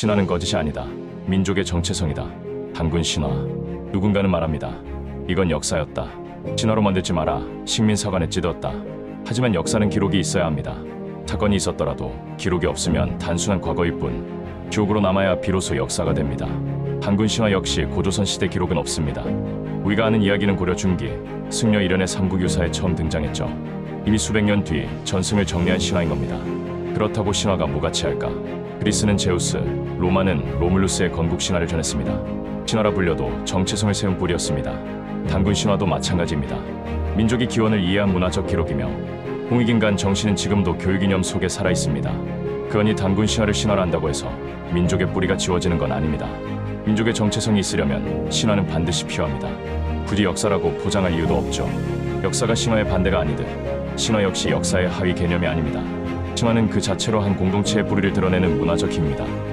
신화는 거짓이 아니다. 민족의 정체성이다. 단군 신화. 누군가는 말합니다. 이건 역사였다. 신화로 만들지 마라. 식민사관에 찌들었다. 하지만 역사는 기록이 있어야 합니다. 사건이 있었더라도 기록이 없으면 단순한 과거일 뿐 기록으로 남아야 비로소 역사가 됩니다. 단군 신화 역시 고조선 시대 기록은 없습니다. 우리가 아는 이야기는 고려 중기 승려 일련의 삼국유사에 처음 등장했죠. 이미 수백 년 뒤 전승을 정리한 신화인 겁니다. 그렇다고 신화가 무가치할까? 그리스는 제우스, 로마는 로물루스의 건국 신화를 전했습니다. 신화라 불려도 정체성을 세운 뿌리였습니다. 단군 신화도 마찬가지입니다. 민족의 기원을 이해한 문화적 기록이며 홍익인간 정신은 지금도 교육 이념 속에 살아 있습니다. 그러니 단군 신화를 신화로 한다고 해서 민족의 뿌리가 지워지는 건 아닙니다. 민족의 정체성이 있으려면 신화는 반드시 필요합니다. 굳이 역사라고 포장할 이유도 없죠. 역사가 신화의 반대가 아니듯 신화 역시 역사의 하위 개념이 아닙니다. 신화는 그 자체로 한 공동체의 뿌리를 드러내는 문화적 힘입니다.